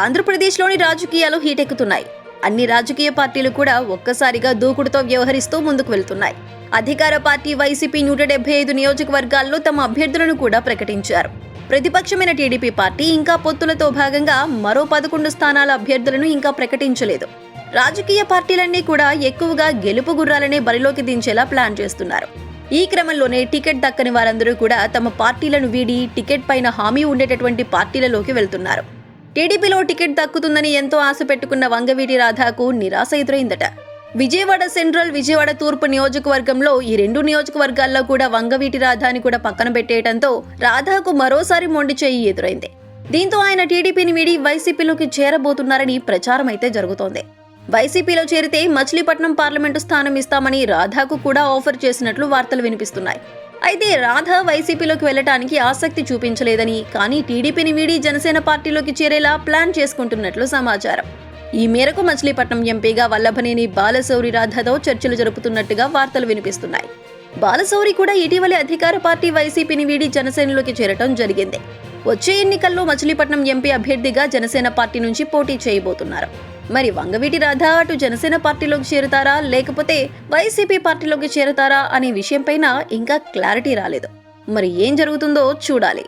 ఆంధ్రప్రదేశ్లోని రాజకీయాలు హీటెక్కుతున్నాయి. అన్ని రాజకీయ పార్టీలు కూడా ఒక్కసారిగా దూకుడుతో వ్యవహరిస్తూ ముందుకు వెళ్తున్నాయి. అధికార పార్టీ వైసీపీ నూట డెబ్బై ఐదు నియోజకవర్గాల్లో తమ అభ్యర్థులను కూడా ప్రకటించారు. ప్రతిపక్షమైన టీడీపీ పార్టీ ఇంకా పొత్తులతో భాగంగా మరో పదకొండు స్థానాల అభ్యర్థులను ఇంకా ప్రకటించలేదు. రాజకీయ పార్టీలన్నీ కూడా ఎక్కువగా గెలుపు గుర్రాలనే బరిలోకి దించేలా ప్లాన్ చేస్తున్నారు. ఈ క్రమంలోనే టికెట్ దక్కని వారందరూ కూడా తమ పార్టీలను వీడి టికెట్ పైన హామీ ఉండేటటువంటి పార్టీలలోకి వెళ్తున్నారు. టీడీపీలో టికెట్ దక్కుతుందని ఎంతో ఆశ పెట్టుకున్న వంగవీటి రాధాకు నిరాశ ఎదురైందట. విజయవాడ సెంట్రల్ విజయవాడ తూర్పు నియోజకవర్గంలో ఈ రెండు నియోజకవర్గాల్లో కూడా వంగవీటి రాధాని కూడా పక్కన పెట్టేయడంతో రాధాకు మరోసారి మొండి చేయి ఎదురైంది. దీంతో ఆయన టీడీపీని వీడి వైసీపీలోకి చేరబోతున్నారని ప్రచారం అయితే జరుగుతోంది. వైసీపీలో చేరితే మచిలీపట్నం పార్లమెంటు స్థానం ఇస్తామని రాధాకు కూడా ఆఫర్ చేసినట్లు వార్తలు వినిపిస్తున్నాయి. అయితే రాధ వైసీపీలోకి వెళ్ళటానికి ఆసక్తి చూపించలేదని కానీ టీడీపీని వీడి జనసేన పార్టీలోకి చేరేలా ప్లాన్ చేసుకుంటున్నట్లు సమాచారం. ఈ మేరకు మచిలీపట్నం ఎంపీగా వల్లభనేని బాలశౌరి రాధతో చర్చలు జరుపుతున్నట్టుగా వార్తలు వినిపిస్తున్నాయి. బాలశౌరి కూడా ఇటీవలే అధికార పార్టీ వైసీపీని వీడి జనసేనలోకి చేరటం జరిగింది. వచ్చే ఎన్నికల్లో మచిలీపట్నం ఎంపీ అభ్యర్థిగా జనసేన పార్టీ నుంచి పోటీ చేయబోతున్నారు. మరి వంగవీటి రాధ అటు జనసేన పార్టీలోకి చేరుతారా? లేకపోతే వైసీపీ పార్టీలోకి చేరుతారా? అనే విషయంపైన ఇంకా క్లారిటీ రాలేదు. మరి ఏం జరుగుతుందో చూడాలి.